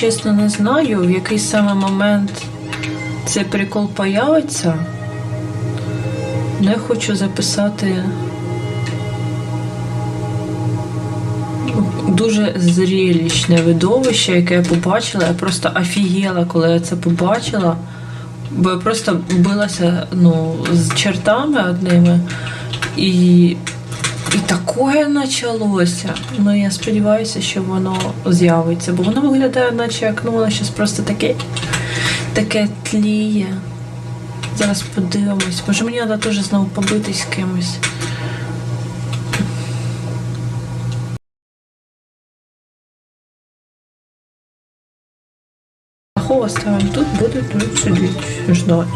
чесно не знаю, в який саме момент цей прикол появиться. Не хочу записати дуже зрілічне видовище, яке я побачила. Я просто офігела, коли я це побачила. Бо я просто билася ну, з чертами одними. І, і таке почалося. Ну я сподіваюся, що воно з'явиться, бо воно виглядає, наче як ну, воно щось просто таке, таке тліє. Зараз подивимось. Може мені треба теж знову побитись з кимось. Ахова ставим тут, будуть тут сидіти, ждать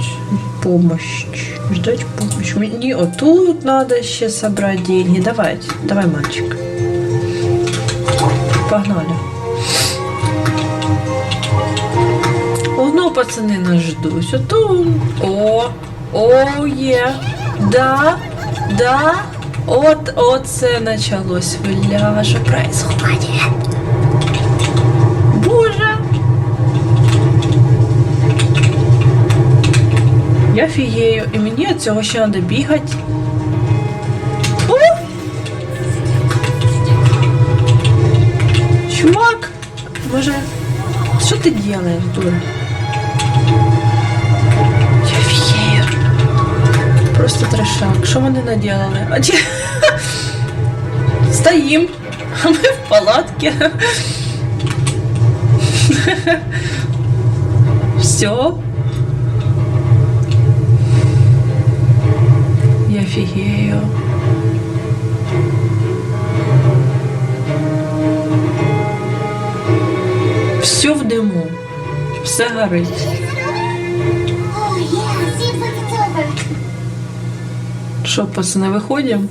помощь. Ждать помощь. Мені отут надо ще собрать деньги. Давайте, давай, мальчик. Погнали. Воно, пацани, нас ждуть. Ото. О, о, є. Да, да. От, оце началось. Бля, що происходит? Боже. Я фією, і мені від цього ще треба бігати. Чувак, може, що ти робиш, дура? Я фією. Просто трешак. Що вони чи... Стоїм, а ми в палатці. Все. Фігею. Все в диму. Все горить. Oh. Що, пацани, виходимо?